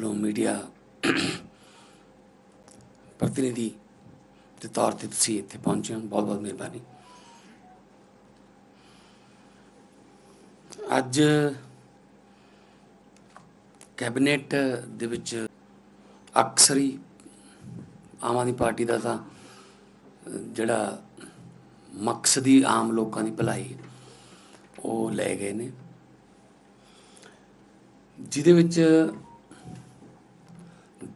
ਵੱਲੋਂ ਮੀਡੀਆ ਪ੍ਰਤੀਨਿਧੀ ਦੇ ਤੌਰ ਤੇ ਤੁਸੀਂ ਇੱਥੇ ਪਹੁੰਚੇ ਹੋ। ਬਹੁਤ ਬਹੁਤ ਮਿਹਰਬਾਨੀ। ਅੱਜ ਕੈਬਨਿਟ ਦੇ ਵਿੱਚ ਅਕਸਰ ਹੀ ਆਮ ਆਦਮੀ ਪਾਰਟੀ ਦਾ ਤਾਂ, ਜਿਹੜਾ ਮਕਸਦ ਹੀ ਆਮ ਲੋਕਾਂ ਦੀ ਭਲਾਈ ਉਹ ਲੈ ਗਏ ਨੇ। ਜਿਹਦੇ ਵਿੱਚ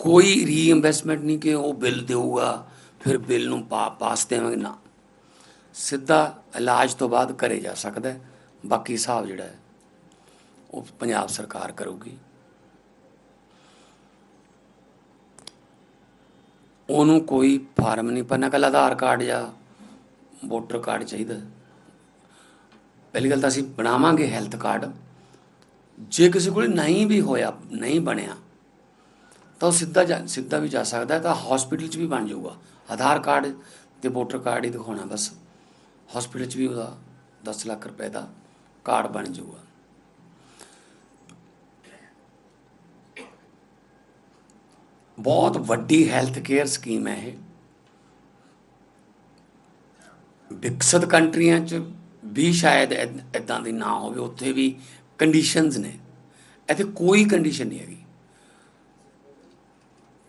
ਕੋਈ ਰੀਇਨਵੈਸਟਮੈਂਟ ਨਹੀਂ ਕਿ ਉਹ ਬਿੱਲ ਦੇਊਗਾ, ਫਿਰ ਬਿੱਲ ਨੂੰ ਪਾ, ਪਾਸ ਦੇਵਾਂਗੇ, ਨਾ। ਸਿੱਧਾ ਇਲਾਜ ਤੋਂ ਬਾਅਦ ਘਰੇ ਜਾ ਸਕਦਾ ਬਾਕੀ ਹਿਸਾਬ ਜਿਹੜਾ ਹੈ, ਉਹ ਪੰਜਾਬ ਸਰਕਾਰ ਕਰੂਗੀ। ਉਹਨੂੰ ਕੋਈ ਫਾਰਮ ਨਹੀਂ ਭਰਨਾ ਕੱਲ ਆਧਾਰ ਕਾਰਡ ਜਾਂ ਵੋਟਰ ਕਾਰਡ ਚਾਹੀਦਾ ਪਹਿਲੀ ਗੱਲ ਤਾਂ ਅਸੀਂ ਬਣਾਵਾਂਗੇ ਹੈਲਥ ਕਾਰਡ। ਜੇ ਕਿਸੇ ਕੋਲ ਨਹੀਂ ਵੀ ਹੋਇਆ, ਨਹੀਂ ਬਣਿਆ ਤਾਂ ਉਹ ਸਿੱਧਾ ਜਾ- ਸਿੱਧਾ ਵੀ ਜਾ ਸਕਦਾ ਤਾਂ ਹਸਪੀਟਲ 'ਚ ਵੀ ਬਣ ਜਾਊਗਾ। ਆਧਾਰ ਕਾਰਡ ਤੇ ਵੋਟਰ ਕਾਰਡ ਹੀ ਦਿਖਾਉਣਾ ਬਸ। ਹਸਪੀਟਲ 'ਚ ਵੀ ਉਹਦਾ 10 ਲੱਖ ਰੁਪਏ ਦਾ ਕਾਰਡ ਬਣ ਜਾਊਗਾ। ਬਹੁਤ ਵੱਡੀ ਹੈਲਥ ਕੇਅਰ ਸਕੀਮ ਹੈ ਇਹ। ਵਿਕਸਿਤ ਕੰਟਰੀਆਂ 'ਚ ਵੀ ਸ਼ਾਇਦ ਇਦਾਂ ਦੀ ਨਾ ਹੋਵੇ, ਉੱਥੇ ਵੀ ਕੰਡੀਸ਼ਨਸ ਨੇ। ਇੱਥੇ ਕੋਈ ਕੰਡੀਸ਼ਨ ਨਹੀਂ ਹੈਗੀ।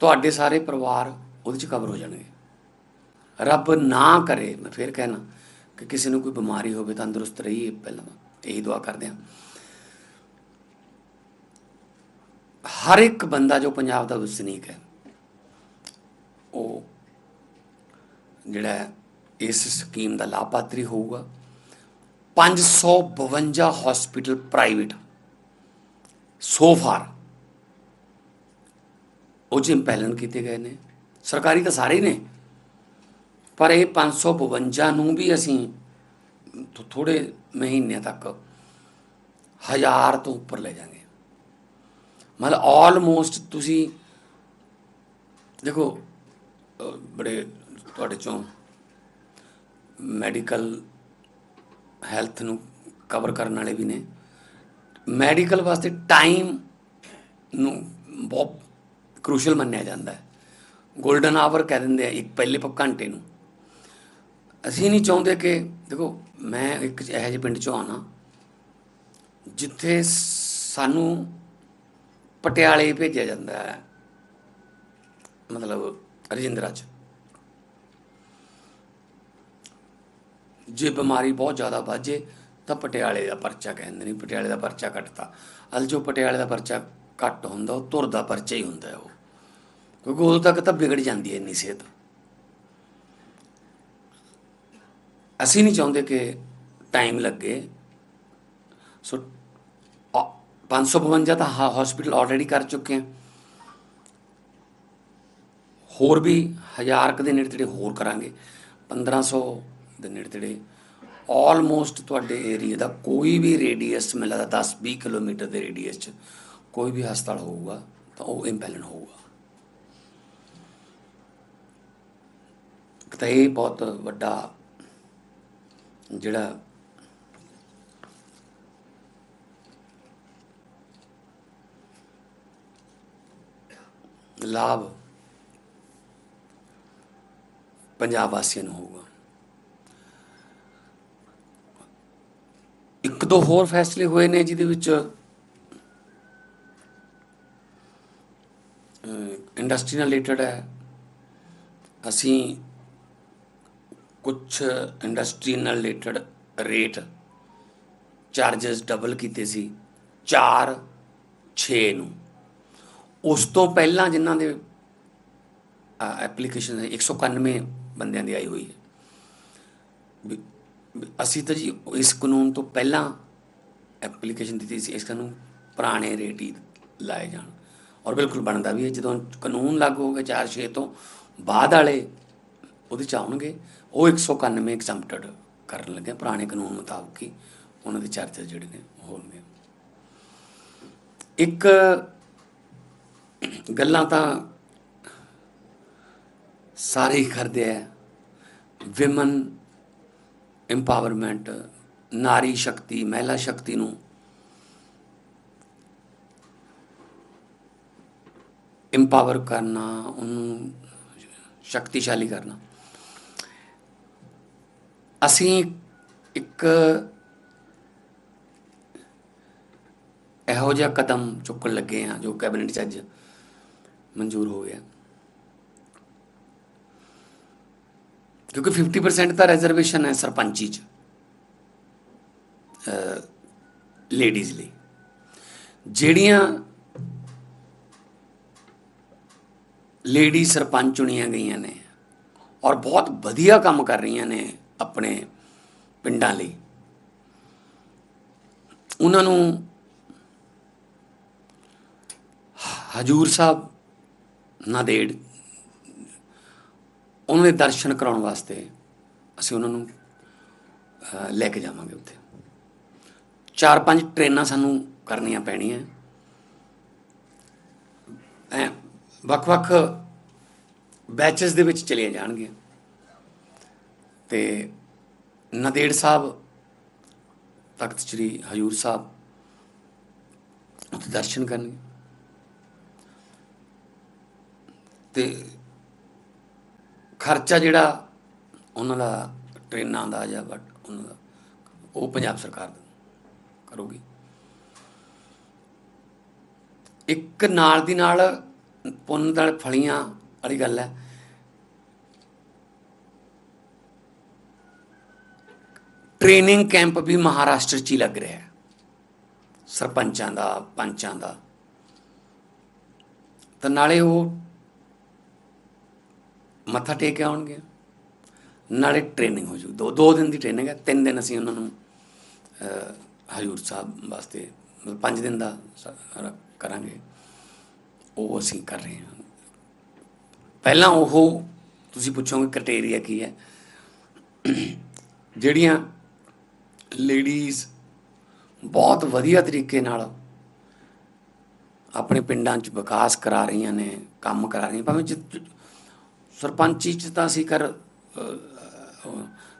ਤੁਹਾਡੇ ਸਾਰੇ ਪਰਿਵਾਰ ਉਹਦੇ 'ਚ ਕਵਰ ਹੋ ਜਾਣਗੇ। ਰੱਬ ਨਾ ਕਰੇ, ਮੈਂ ਫੇਰ ਕਹਿਣਾ ਕਿ ਕਿਸੇ ਨੂੰ ਕੋਈ ਬਿਮਾਰੀ ਹੋਵੇ, ਤੰਦਰੁਸਤ ਰਹੀਏ ਪਹਿਲਾਂ ਇਹੀ ਦੁਆ ਕਰਦੇ ਹਾਂ। ਹਰ ਇੱਕ ਬੰਦਾ ਜੋ ਪੰਜਾਬ ਦਾ ਵਸਨੀਕ ਹੈ, ਉਹ ਜਿਹੜਾ ਇਸ ਸਕੀਮ ਦਾ ਲਾਭਪਾਤਰੀ ਹੋਊਗਾ। 552 ਹਸਪੀਟਲ ਪ੍ਰਾਈਵੇਟ ਸੋ ਫਾਰ ਉਹ ਜਿਮ ਪਹਿਲਨ ਕੀਤੇ ਗਏ ਨੇ। ਸਰਕਾਰੀ ਤਾਂ ਸਾਰੇ ਨੇ। ਪਰ ਇਹ 552 ਨੂੰ ਵੀ ਅਸੀਂ ਥੋ- ਥੋੜੇ ਮਹੀਨਿਆਂ ਤੱਕ ਹਜ਼ਾਰ ਤੋਂ ਉੱਪਰ ਲੈ ਜਾਾਂਗੇ। ਮਤਲਬ ਆਲਮੋਸਟ ਤੁਸੀਂ ਦੇਖੋ ਬੜੇ ਤੁਹਾਡੇ ਚੋਂ ਮੈਡੀਕਲ ਹੈਲਥ ਨੂੰ ਕਵਰ ਕਰਨ ਵਾਲੇ ਵੀ ਨੇ। ਮੈਡੀਕਲ ਵਾਸਤੇ ਟਾਈਮ ਨੂੰ ਬਹੁਤ ਕ੍ਰੂਸ਼ਲ ਮੰਨਿਆ ਜਾਂਦਾ ਹੈ। 골ਡਨ ਆਵਰ ਕਹਿ ਦਿੰਦੇ ਆ ਇੱਕ ਪਹਿਲੇ ਪ, ਘੰਟੇ ਨੂੰ। ਅਸੀਂ ਨਹੀਂ ਚਾਹੁੰਦੇ ਕਿ, ਦੇਖੋ, ਮੈਂ ਇੱਕ ਇਹੋ ਜਿਹੇ ਪਿੰਡ ਚੋਂ ਆਉਣਾ, ਜਿੱਥੇ ਸਾਨੂੰ ਪਟਿਆਲੇ ਭੇਜਿਆ ਜਾਂਦਾ ਹੈ, ਮਤਲਬ ਰਜਿੰਦਰਾ ਚ। ਜੇ ਬਿਮਾਰੀ ਬਹੁਤ ਜ਼ਿਆਦਾ ਵੱਜੇ ਤਾਂ ਪਟਿਆਲੇ ਦਾ ਪਰਚਾ ਕਹਿੰਦੇ ਨੇ ਪਟਿਆਲੇ ਦਾ ਪਰਚਾ ਕੱਟਤਾ। ਅਲ ਜੋ ਪਟਿਆਲੇ ਦਾ ਪਰਚਾ ਘੱਟ ਹੁੰਦਾ, ਉਹ ਤੁਰਦਾ ਪਰਚਾ ਹੀ ਹੁੰਦਾ ਉਹ। ਕਿਉਂਕਿ ਉਦੋਂ ਤੱਕ ਤਾਂ ਵਿਗੜ ਜਾਂਦੀ ਹੈ ਇੰਨੀ ਸਿਹਤ। ਅਸੀਂ ਨਹੀਂ ਚਾਹੁੰਦੇ ਕਿ ਟਾਈਮ ਲੱਗੇ। ਸੋ ਅ- 552 ਤਾਂ ਹਸਪੀਟਲ ਆਲਰੇਡੀ ਕਰ ਚੁੱਕੇ ਹਾਂ ਹੋਰ ਵੀ ਹਜ਼ਾਰ ਕੁ ਦੇ ਨੇੜੇ ਤੇੜੇ ਹੋਰ ਕਰਾਂਗੇ। 1500 ਦੇ ਨੇੜੇ ਤੇੜੇ ਆਲਮੋਸਟ ਤੁਹਾਡੇ ਏਰੀਆ ਦਾ ਕੋਈ ਵੀ ਰੇਡੀਅਸ ਮੈਨੂੰ ਲੱਗਦਾ 10 20 ਕਿਲੋਮੀਟਰ ਦੇ ਰੇਡੀਅਸ 'ਚ। ਕੋਈ ਵੀ ਹਸਪਤਾਲ ਹੋਊਗਾ ਤਾਂ ਉਹ ਇੰਪੈਲਨ ਹੋਊਗਾ। ਤਾਂ ਇਹ ਬਹੁਤ ਵੱਡਾ ਜਿਹੜਾ ਲਾਭ ਪੰਜਾਬ ਵਾਸੀਆਂ ਨੂੰ ਹੋਊਗਾ। ਇੱਕ ਦੋ ਹੋਰ ਫੈਸਲੇ ਹੋਏ ਨੇ ਜਿਹਦੇ ਵਿੱਚ ਇੰਡਸਟਰੀ ਨਾਲ ਰਿਲੇਟਡ ਹੈ। ਅਸੀਂ ਕੁਝ ਇੰਡਸਟਰੀ ਨਾਲ ਰਿਲੇਟਡ ਰੇਟ ਚਾਰजेस ਡਬਲ ਕੀਤੇ ਸੀ 4 6 ਨੂੰ। ਉਸ ਤੋਂ ਪਹਿਲਾਂ ਜਿਨ੍ਹਾਂ ਦੇ ਐਪਲੀਕੇਸ਼ਨ 191 ਬੰਦਿਆਂ ਦੀ ਆਈ ਹੋਈ ਹੈ। ਵੀ- ਅਸੀਂ ਤਾਂ ਜੀ ਇਸ ਕਾਨੂੰਨ ਤੋਂ ਪਹਿਲਾਂ ਐਪਲੀਕੇਸ਼ਨ ਦਿੱਤੀ ਸੀ, ਇਸ ਕਾਨੂੰਨ ਪੁਰਾਣੇ ਰੇਟ ਹੀ ਲਾਏ ਜਾਣ। ਔਰ ਬਿਲਕੁਲ ਬਣਦਾ ਵੀ ਹੈ ਜਦੋਂ ਕਾਨੂੰਨ ਲਾਗੂ ਹੋ ਗਿਆ 4-6 ਤੋਂ ਬਾਅਦ ਵਾਲੇ ਉਹਦੇ ਚ ਆਉਣਗੇ, ਉਹ 191 ਐਗਜ਼ੈਂਪਟਡ ਕਰਨ ਲੱਗੇ ਪੁਰਾਣੇ ਕਾਨੂੰਨ ਮੁਤਾਬਕ ਹੀ ਉਹਨਾਂ ਦੇ ਚਾਰਜਰ ਜਿਹੜੇ ਨੇ ਉਹ ਹੋਣਗੇ। ਇੱਕ ਗੱਲਾਂ ਤਾਂ ਸਾਰੇ ਹੀ ਕਰਦੇ ਆ ਵਿਮਨ ਐਮਪਾਵਰਮੈਂਟ ਨਾਰੀ ਸ਼ਕਤੀ, ਮਹਿਲਾ ਸ਼ਕਤੀ ਨੂੰ ਇੰਪਾਵਰ ਕਰਨਾ, ਉਹਨੂੰ ਸ਼ਕਤੀਸ਼ਾਲੀ ਕਰਨਾ। ਅਸੀਂ ਇੱਕ ਇਹੋ ਜਿਹਾ ਕਦਮ ਚੁੱਕਣ ਲੱਗੇ ਹਾਂ, ਜੋ ਕੈਬਨਿਟ 'ਚ ਅੱਜ ਮਨਜ਼ੂਰ ਹੋ ਗਿਆ। ਕਿਉਂਕਿ 50% ਤਾਂ ਰਿਜ਼ਰਵੇਸ਼ਨ ਹੈ ਸਰਪੰਚੀ 'ਚ ਲੇਡੀਜ਼ ਲਈ। ਜਿਹੜੀਆਂ ਲੇਡੀ ਸਰਪੰਚ ਚੁਣੀਆਂ ਗਈਆਂ ਨੇ ਔਰ ਬਹੁਤ ਵਧੀਆ ਕੰਮ ਕਰ ਰਹੀਆਂ ਨੇ ਆਪਣੇ ਪਿੰਡਾਂ ਲਈ। ਉਹਨਾਂ ਨੂੰ ਹਜੂਰ ਸਾਹਿਬ ਨਾਦੇੜ ਉਹਨਾਂ ਦੇ ਦਰਸ਼ਨ ਕਰਾਉਣ ਵਾਸਤੇ ਅਸੀਂ ਉਹਨਾਂ ਨੂੰ ਲੈ ਕੇ ਜਾਵਾਂਗੇ ਉੱਥੇ। ਚਾਰ ਪੰਜ ਟ੍ਰੇਨਾਂ ਸਾਨੂੰ ਕਰਨੀਆਂ ਪੈਣੀਆਂ। ਐ ਵੱਖ-ਵੱਖ ਬੈਚਸ ਦੇ ਵਿੱਚ ਚਲੀਆਂ ਜਾਣਗੀਆਂ। ਤੇ ਨਦੇੜ ਸਾਹਿਬ, ਤਖਤ ਸ੍ਰੀ ਹਜੂਰ ਸਾਹਿਬ, ਉੱਥੇ ਦਰਸ਼ਨ ਕਰਨਗੇ। ਤੇ ਖਰਚਾ ਜਿਹੜਾ ਉਹਨਾਂ ਦਾ, ਟ੍ਰੇਨਾਂ ਦਾ ਜਾਂ ਬਟ ਉਹਨਾਂ ਦਾ, ਉਹ ਪੰਜਾਬ ਸਰਕਾਰ ਕਰੂਗੀ। ਇੱਕ ਨਾਲ ਦੀ ਨਾਲ ਪੁੰਨ ਨਾਲ ਫਲੀਆਂ ਵਾਲੀ ਗੱਲ ਹੈ। ਟ੍ਰੇਨਿੰਗ ਕੈਂਪ ਵੀ ਮਹਾਰਾਸ਼ਟਰ 'ਚ ਹੀ ਲੱਗ ਰਿਹਾ ਹੈ। ਸਰਪੰਚਾਂ ਦਾ, ਪੰਚਾਂ ਦਾ। ਤਾਂ ਨਾਲੇ ਉਹ ਮੱਥਾ ਟੇਕ ਕੇ ਆਉਣਗੇ। ਨਾਲੇ ਟ੍ਰੇਨਿੰਗ ਹੋ ਜੂ ਦੋ ਦੋ ਦਿਨ ਦੀ ਟ੍ਰੇਨਿੰਗ ਹੈ। ਤਿੰਨ ਦਿਨ ਅਸੀਂ ਉਹਨਾਂ ਨੂੰ ਹਜ਼ੂਰ ਸਾਹਿਬ ਵਾਸਤੇ, ਮਤਲਬ ਪੰਜ ਦਿਨ ਦਾ ਕਰਾਂਗੇ। ਉਹ ਅਸੀਂ ਕਰ ਰਹੇ ਹਾਂ। ਪਹਿਲਾਂ ਉਹ ਤੁਸੀਂ ਪੁੱਛੋਗੇ ਕ੍ਰਾਈਟੇਰੀਆ ਕੀ ਹੈ। ਜਿਹੜੀਆਂ ਲੇਡੀਜ਼ ਬਹੁਤ ਵਧੀਆ ਤਰੀਕੇ ਨਾਲ ਆਪਣੇ ਪਿੰਡਾਂ 'ਚ ਵਿਕਾਸ ਕਰਾ ਰਹੀਆਂ ਨੇ, ਕੰਮ ਕਰਾ ਰਹੀਆਂ ਭਾਵੇਂ ਸਰਪੰਚੀ 'ਚ ਤਾਂ ਅਸੀਂ ਕਰ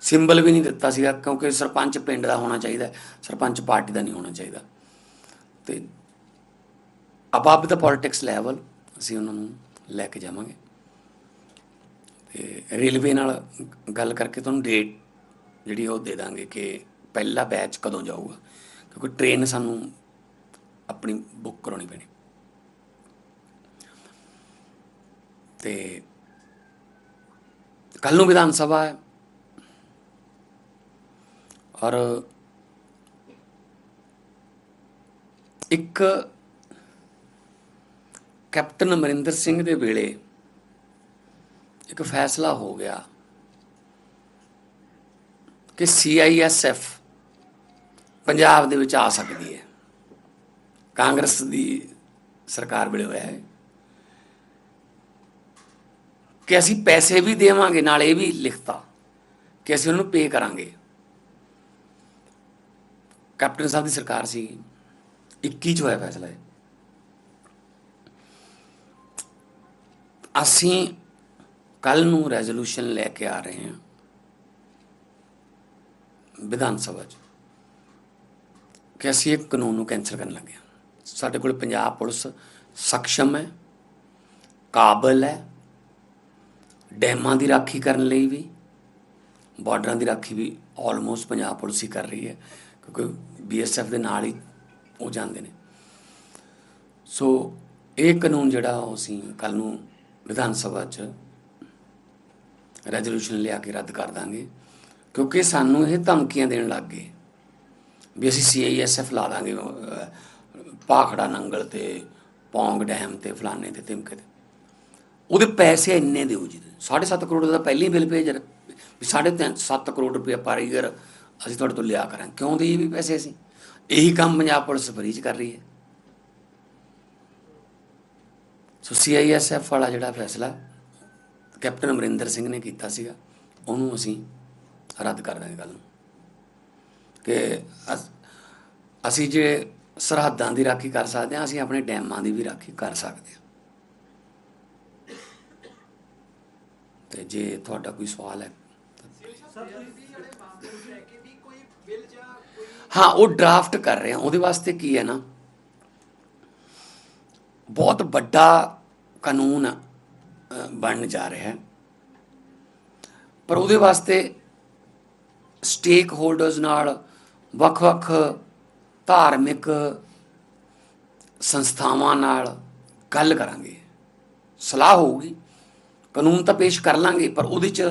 ਸਿੰਬਲ ਵੀ ਨਹੀਂ ਦਿੱਤਾ ਸੀਗਾ, ਕਿਉਂਕਿ ਸਰਪੰਚ ਪਿੰਡ ਦਾ ਹੋਣਾ ਚਾਹੀਦਾ, ਸਰਪੰਚ ਪਾਰਟੀ ਦਾ ਨਹੀਂ ਹੋਣਾ ਚਾਹੀਦਾ। ਤੇ ਅਬਵ ਦਾ ਪੋਲਿਟਿਕਸ ਲੈਵਲ ਅਸੀਂ ਉਹਨਾਂ ਨੂੰ ਲੈ ਕੇ ਜਾਵਾਂਗੇ। ਤੇ ਰੇਲਵੇ ਨਾਲ ਗੱਲ ਕਰਕੇ ਤੁਹਾਨੂੰ ਡੇਟ ਜਿਹੜੀ ਉਹ ਦੇ ਦਾਂਗੇ ਕਿ ਪਹਿਲਾ ਬੈਚ ਕਦੋਂ ਜਾਊਗਾ। ਕਿਉਂਕਿ ਟ੍ਰੇਨ ਸਾਨੂੰ ਆਪਣੀ ਬੁੱਕ ਕਰਾਉਣੀ ਪੈਣੀ। ਤੇ ਕੱਲ ਨੂੰ ਵਿਧਾਨ ਸਭਾ ਹੈ। ਔਰ ਇੱਕ ਕੈਪਟਨ ਅਮਰਿੰਦਰ ਸਿੰਘ ਦੇ ਵੇਲੇ ਇੱਕ ਫੈਸਲਾ ਹੋ ਗਿਆ ਕਿ ਸੀਆਈਐਸਐਫ ਪੰਜਾਬ ਦੇ ਵਿੱਚ ਆ ਸਕਦੀ ਹੈ। ਕਾਂਗਰਸ ਦੀ ਸਰਕਾਰ ਵੇਲੇ ਹੋਇਆ ਹੈ ਕਿ ਅਸੀਂ ਪੈਸੇ ਵੀ ਦੇਵਾਂਗੇ, ਨਾਲ ਇਹ ਵੀ ਲਿਖਤਾ ਕਿ ਅਸੀਂ ਉਹਨੂੰ ਪੇ ਕਰਾਂਗੇ। ਕੈਪਟਨ ਸਾਹਿਬ ਦੀ ਸਰਕਾਰ ਸੀ। 21 ਚ ਹੋਇਆ ਫੈਸਲਾ ਇਹ। ਅਸੀਂ ਕੱਲ ਨੂੰ ਰੈਜ਼ੋਲੂਸ਼ਨ ਲੈ ਕੇ ਆ ਰਹੇ ਹਾਂ ਵਿਧਾਨ ਸਭਾ 'ਚ ਕਿ ਅਸੀਂ ਇੱਕ ਕਾਨੂੰਨ ਨੂੰ ਕੈਂਸਲ ਕਰਨ ਲੱਗੇ ਹਾਂ। ਸਾਡੇ ਕੋਲ ਪੰਜਾਬ ਪੁਲਿਸ ਸક્ષਮ ਹੈ, ਕਾਬਲ ਹੈ, ਡੈਮਾਂ ਦੀ ਰਾਖੀ ਕਰਨ ਲਈ ਵੀ, ਬਾਰਡਰਾਂ ਦੀ ਰਾਖੀ ਵੀ ਆਲਮੋਸਟ ਪੰਜਾਬ ਪੁਲਿਸ ਹੀ ਕਰ ਰਹੀ ਹੈ, ਕਿਉਂਕਿ ਬੀਐਸਐਫ ਦੇ ਨਾਲ ਹੀ ਉਹ ਜਾਂਦੇ ਨੇ। ਸੋ ਇਹ ਕਾਨੂੰਨ ਜਿਹੜਾ ਉਹ ਅਸੀਂ ਕੱਲ ਨੂੰ ਵਿਧਾਨ ਸਭਾ 'ਚ ਰੈਜ਼ੋਲੂਸ਼ਨ ਲਿਆ ਕੇ ਰੱਦ ਕਰ ਦਾਂਗੇ ਕਿਉਂਕਿ ਸਾਨੂੰ ਇਹ ਧਮਕੀਆਂ ਦੇਣ ਲੱਗ ਗਏ ਵੀ ਅਸੀਂ ਸੀਆਈਐਸਐਫ ਲਾ ਦਾਂਗੇ ਅਹ, ਭਾਖੜਾ ਨੰਗਲ ਤੇ ਪੌਂਗ ਡੈਮ ਤੇ ਫਲਾਣੇ ਤੇ ਤਿਮਕੇ ਤੇ। ਉਹਦੇ ਪੈਸੇ ਇੰਨੇ ਦਿਓ ਜੀ। 7.5 ਕਰੋੜ ਦਾ ਪਹਿਲੀ ਬਿੱਲ ਭੇਜ ਰ- ਵੀ 7.5 ਕਰੋੜ ਰੁਪਏ ਪਰ ਈਅਰ ਅਸੀਂ ਤੁਹਾਡੇ ਤੋਂ ਲਿਆ ਕਰਾਂ ਕਿਉਂ ਦੇਈਏ ਵੀ ਪੈਸੇ ਅਸੀਂ? ਇਹੀ ਕੰਮ ਪੰਜਾਬ ਪੁਲਿਸ ਫਰੀ ਚ ਕਰ ਰਹੀ ਹੈ। ਸੋ ਸੀਆਈਐਸਐਫ ਵਾਲਾ ਜਿਹੜਾ ਫੈਸਲਾ ਕੈਪਟਨ ਅਮਰਿੰਦਰ ਸਿੰਘ ਨੇ ਕੀਤਾ ਸੀਗਾ ਉਹਨੂੰ ਅਸੀਂ ਰੱਦ ਕਰ ਦਾਂਗੇ ਕੱਲ ਨੂੰ। ਕਿ ਅਸ- ਅਸੀਂ ਜੇ ਸਰਹੱਦਾਂ ਦੀ ਰਾਖੀ ਕਰ ਸਕਦੇ ਹਾਂ ਅਸੀਂ ਆਪਣੇ ਡੈਮਾਂ ਦੀ ਵੀ ਰਾਖੀ ਕਰ ਸਕਦੇ ਹਾਂ। ਤੇ ਜੇ ਤੁਹਾਡਾ ਕੋਈ ਸਵਾਲ ਹੈ ਹਾਂ ਉਹ ਡਰਾਫਟ ਕਰ ਰਹੇ ਹਾਂ। ਉਹਦੇ ਵਾਸਤੇ ਕੀ ਹੈ ਨਾ ਬਹੁਤ ਵੱਡਾ ਕਾਨੂੰਨ ਅ, ਬਣਨ ਜਾ ਰਿਹਾ ਹੈ। ਪਰ ਉਹਦੇ ਵਾਸਤੇ ਸਟੇਕ ਹੋਲਡਰਸ ਨਾਲ ਵੱਖ-ਵੱਖ ਧਾਰਮਿਕ ਸੰਸਥਾਵਾਂ ਨਾਲ ਗੱਲ ਕਰਾਂਗੇ। ਸਲਾਹ ਹੋਊਗੀ। ਕਾਨੂੰਨ ਤਾਂ ਪੇਸ਼ ਕਰ ਲਾਂਗੇ ਪਰ ਉਹਦੇ ਚ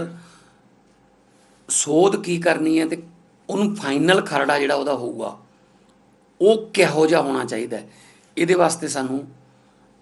ਸੋਧ ਕੀ ਕਰਨੀ ਹੈ ਤੇ ਉਹਨੂੰ ਫਾਈਨਲ ਖਰੜਾ ਜਿਹੜਾ ਉਹਦਾ ਹੋਊਗਾ ਉਹ ਕਿਹੋ ਜਿਹਾ ਹੋਣਾ ਚਾਹੀਦਾ ਇਹਦੇ ਵਾਸਤੇ ਸਾਨੂੰ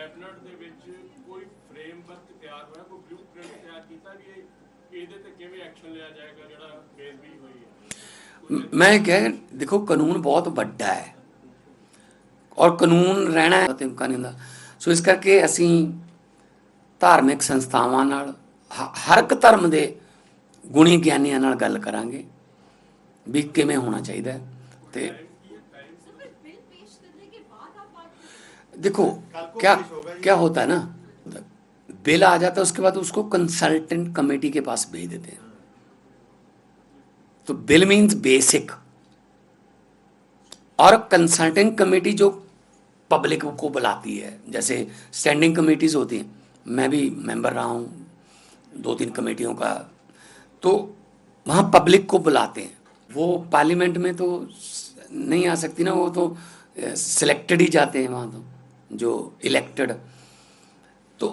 ਕੱਲ ਦੇ ਵਿੱਚ ਕੋਈ ਫਰੇਮਵਰਕ ਤਿਆਰ ਹੋਇਆ, ਕੋਈ ਬਲੂਪ੍ਰਿੰਟ ਤਿਆਰ ਕੀਤਾ ਵੀ ਇਹ ਇਹਦੇ ਤੇ ਕਿਵੇਂ ਐਕਸ਼ਨ ਲਿਆ ਜਾਏਗਾ ਜਿਹੜਾ ਬੇਦਬੀ ਹੋਈ ਹੈ? ਮੈਂ ਕਿਹਾ, ਦੇਖੋ ਕਾਨੂੰਨ ਬਹੁਤ ਵੱਡਾ ਹੈ ਔਰ ਕਾਨੂੰਨ ਰਹਿਣਾ ਹੈ ਤੇ ਇਮਕਾਨ ਨਹੀਂ ਹੁੰਦਾ। ਸੋ ਇਸ ਕਰਕੇ ਅਸੀਂ ਧਾਰਮਿਕ ਸੰਸਥਾਵਾਂ ਨਾਲ ਹਰ ਇੱਕ ਧਰਮ ਦੇ ਗੁਣੀ ਗਿਆਨੀਆਂ ਨਾਲ ਗੱਲ ਕਰਾਂਗੇ ਵੀ ਕਿਵੇਂ ਹੋਣਾ ਚਾਹੀਦਾ ਤੇ देखो, क्या क्या होता है ना? बिल आ जाता है, उसके बाद उसको कंसल्टेंट कमेटी के पास भेज देते हैं। तो बिल मीन्स बेसिक और कंसल्टेंट कमेटी जो पब्लिक को बुलाती है, जैसे स्टैंडिंग कमेटीज होती हैं, मैं भी मेंबर रहा हूँ दो तीन कमेटियों का तो वहाँ पब्लिक को बुलाते हैं। वो पार्लियामेंट में तो नहीं आ सकती ना, वो तो सिलेक्टेड ही जाते हैं वहाँ तो। जो इलेक्टेड तो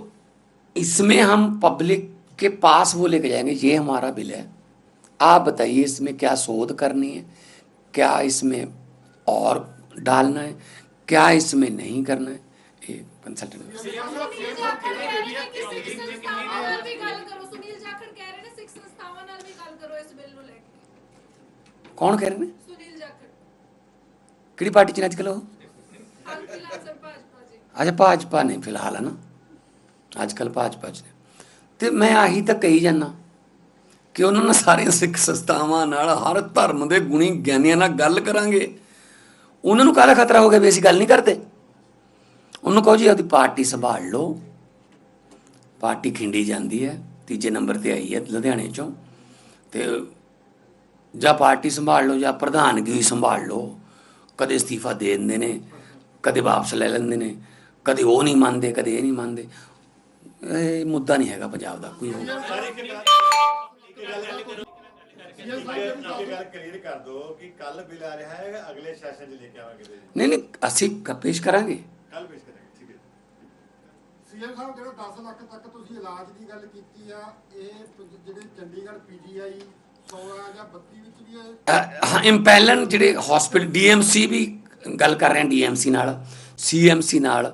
इसमें हम पब्लिक के पास वो लेके जाएंगे ये हमारा बिल है आप बताइए इसमें क्या शोध करनी है क्या इसमें और डालना है क्या इसमें नहीं करना है ये कंसल्टेंट ਸੁਨੀਲ ਜਾਖੜ ਕਹਿ ਰਹੇ ਨੇ ਕਿ ਸਿੱਖ ਸੰਸਥਾਵਾਂ ਨਾਲ ਵੀ ਗੱਲ ਕਰੋ ਸੁਨੀਲ ਜਾਖੜ ਕਹਿ ਰਹੇ ਨੇ ਸਿੱਖ ਸੰਸਥਾਵਾਂ ਨਾਲ ਵੀ ਗੱਲ ਕਰੋ ਇਸ ਬਿੱਲ ਨੂੰ ਲੈ ਕੇ कौन कह रहे हैं ਸੁਨੀਲ ਜਾਖੜ ਕਿਹੜੀ ਪਾਰਟੀ ਚ ਨੇ ਅੱਜ ਕੱਲ੍ਹ ਉਹ ਹਾਲ ਫਿਲਹਾਲ ਸਰ ਅੱਜ ਭਾਜਪਾ ਨੇ ਫਿਲਹਾਲ ਹੈ ਨਾ ਅੱਜ ਕੱਲ੍ਹ ਭਾਜਪਾ ਚ ਨੇ। ਤੇ ਮੈਂ ਆਹੀ ਤਾਂ ਕਹੀ ਜਾਂਦਾ ਕਿ ਉਹਨਾਂ ਨਾਲ ਸਾਰੀਆਂ ਸਿੱਖ ਸੰਸਥਾਵਾਂ ਨਾਲ ਹਰ ਧਰਮ ਦੇ ਗੁਣੀ ਗਿਆਨੀਆਂ ਨਾਲ ਗੱਲ ਕਰਾਂਗੇ। ਉਹਨਾਂ ਨੂੰ ਕਾਹਦਾ ਖਤਰਾ ਹੋ ਗਿਆ ਵੀ ਅਸੀਂ ਗੱਲ ਨਹੀਂ ਕਰਦੇ? ਉਹਨੂੰ ਕਹੋ ਜੀ, ਆਪਦੀ ਪਾਰਟੀ ਸੰਭਾਲ ਲਓ। ਪਾਰਟੀ ਖਿੰਡੀ ਜਾਂਦੀ ਹੈ, ਤੀਜੇ ਨੰਬਰ ਤੇ ਆਈ ਹੈ ਲੁਧਿਆਣੇ ਚੋਂ। ਤੇ ਜਾਂ ਪਾਰਟੀ ਸੰਭਾਲ ਲਓ, ਜਾਂ ਪ੍ਰਧਾਨਗੀ ਸੰਭਾਲ ਲਓ। ਕਦੇ ਅਸਤੀਫਾ ਦੇ ਦਿੰਦੇ ਨੇ, ਕਦੇ ਵਾਪਸ ਲੈ ਲੈਂਦੇ ਨੇ। ਕਦੇ ਉਹ ਨਹੀਂ ਮੰਨਦੇ ਕਦੇ ਇਹ ਨਹੀਂ ਮੰਨਦੇ। ਇਹ ਮੁੱਦਾ ਨਹੀਂ ਹੈਗਾ ਪੰਜਾਬ ਦਾ ਕੋਈ ਨਹੀਂ ਨਹੀਂ ਅਸੀਂ ਪੇਸ਼ ਕਰਾਂਗੇ ਕੱਲ ਪੇਸ਼ ਕਰਾਂਗੇ। ਠੀਕ ਹੈ ਸੀਐਮ ਸਾਹਿਬ ਜਿਹੜਾ 10 ਲੱਖ ਤੱਕ ਤੁਸੀਂ ਇਲਾਜ ਦੀ ਗੱਲ ਕੀਤੀ ਆ ਇਹ ਜਿਹੜੇ ਚੰਡੀਗੜ੍ਹ ਪੀਜੀਆਈ 16 ਜਾਂ 32 ਵਿੱਚ ਵੀ ਇਹ ਹਾਂ ਇੰਪੈਲਨ ਜਿਹੜੇ ਹਸਪੀਟਲ ਡੀਐਮਸੀ ਵੀ ਗੱਲ ਕਰ ਰਹੇ ਹਾਂ ਡੀਐਮਸੀ ਨਾਲ ਸੀਐਮਸੀ ਨਾਲ।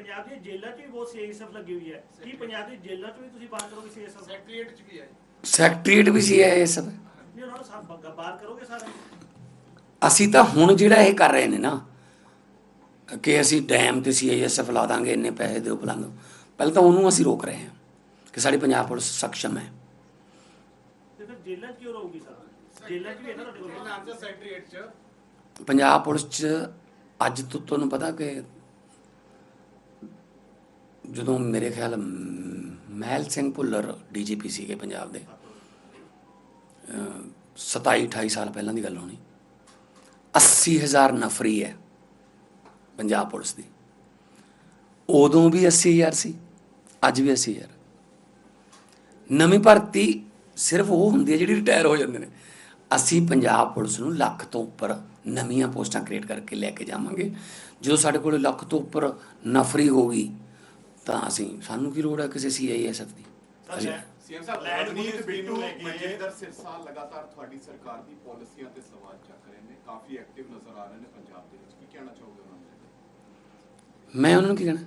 ਪੰਜਾਬ ਦੀਆਂ ਜੇਲ੍ਹਾਂ 'ਚ ਵੀ ਬਹੁਤ ਸੀਐਸਐਫ ਲੱਗੀ ਹੋਈ ਹੈ। ਕੀ ਪੰਜਾਬ ਦੀ ਜੇਲ੍ਹਾਂ 'ਚ ਵੀ ਤੁਸੀਂ ਬਾਤ ਕਰੋਗੇ ਸੀਐਸਐਫ ਸੈਕਟਰੀਏਟ ਚ ਵੀ ਹੈ ਸੈਕਟਰੀਏਟ ਵੀ ਸੀ ਇਹ ਸਭ ਨਹੀਂ ਉਹਨਾਂ ਨੂੰ ਸਾ- ਬ- ਬਾਤ ਕਰੋਗੇ ਸਾਰੇ? ਅਸੀਂ ਤਾਂ ਹੁਣ ਜਿਹੜਾ ਇਹ ਕਰ ਰਹੇ ਨੇ ਨਾ ਕਿ ਅਸੀਂ ਡੈਮ ਤੇ ਸੀਆਈਐਸਐਫ ਲਾ ਦਾਂਗੇ ਇੰਨੇ ਪੈਸੇ ਦਿਓ ਪਲੰਗ ਪਹਿਲਾਂ ਤਾਂ ਉਹਨੂੰ ਅਸੀਂ ਰੋਕ ਰਹੇ ਹਾਂ ਕਿ ਸਾਡੀ ਪੰਜਾਬ ਪੁਲਿਸ ਸક્ષਮ ਹੈ। ਤੇ ਫਿਰ ਜੇਲ੍ਹਾਂ 'ਚ ਕਿਉਂ ਰਹੂਗੀ ਸਰ? ਜੇਲ੍ਹਾਂ 'ਚ ਵੀ ਇਹਨਾਂ ਤੁਹਾਡੇ ਕੋਲ? ਨਾਮ ਚ ਸੈਕਟਰੀਏਟ ਚ। ਪੰਜਾਬ ਪੁਲਿਸ 'ਚ ਅੱਜ ਤੋਂ ਤੁਹਾਨੂੰ ਪਤਾ ਕਿ ਜਦੋਂ ਮੇਰੇ ਖਿਆਲ ਮਹਿਲ ਸਿੰਘ ਭੁੱਲਰ ਡੀਜੀਪੀ ਸੀਗੇ ਪੰਜਾਬ ਦੇ, ਅਹ 27 28 ਸਾਲ ਪਹਿਲਾਂ ਦੀ ਗੱਲ ਹੋਣੀ। 80000 ਨਫਰੀ ਹੈ ਪੰਜਾਬ ਪੁਲਿਸ ਦੀ। ਉਦੋਂ ਵੀ 80000 ਸੀ, ਅੱਜ ਵੀ 80000 ਨਵੀਂ ਭਰਤੀ ਸਿਰਫ ਉਹ ਹੁੰਦੀ ਹੈ ਜਿਹੜੀ ਰਿਟਾਇਰ ਹੋ ਜਾਂਦੇ ਨੇ। ਅਸੀਂ ਪੰਜਾਬ ਪੁਲਿਸ ਨੂੰ ਲੱਖ ਤੋਂ ਉੱਪਰ ਨਵੀਆਂ ਪੋਸਟਾਂ ਕ੍ਰੀਏਟ ਕਰਕੇ ਲੈ ਕੇ ਜਾਵਾਂਗੇ। ਜਦੋਂ ਸਾਡੇ ਕੋਲ ਲੱਖ ਤੋਂ ਉੱਪਰ ਨਫਰੀ ਹੋਗੀ ਤਾਂ ਅਸੀਂ ਸਾਨੂੰ ਕੀ ਲੋੜ ਹੈ ਕਿਸੇ ਸੀਆਈਐਸਐਫ ਦੀ? ਅਸੀਂ- ਸੀਐਮ ਸਾਹਿਬ ਲੈਂਡ ਰਣਜੀਤ ਪੁਲਿਸ ਬਿੱਟੂ ਨੂੰ ਲੈ ਕੇ ਮਨਜਿੰਦਰ ਸਿਰਸਾ ਲਗਾਤਾਰ ਤੁਹਾਡੀ ਸਰਕਾਰ ਦੀ ਪਾਲਿਸੀਆਂ ਤੇ ਸਵਾਲ ਚੱਕ ਰਹੇ ਨੇ। ਕਾਫੀ ਐਕਟਿਵ ਨਜ਼ਰ ਆ ਰਹੇ ਨੇ ਪੰਜਾਬ ਦੇ ਵਿੱਚ। ਕੀ ਕਹਿਣਾ ਚਾਹੋਗੇ ਉਹਨਾਂ ਨੂੰ? ਮੈਂ ਉਹਨਾਂ ਨੂੰ ਕੀ ਕਹਿਣਾ?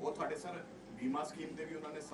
ਉਹ ਤੁਹਾਡੇ ਸਰ ਬੀਮਾ ਸਕੀਮ ਤੇ ਵੀ ਉਹਨਾਂ ਨੇ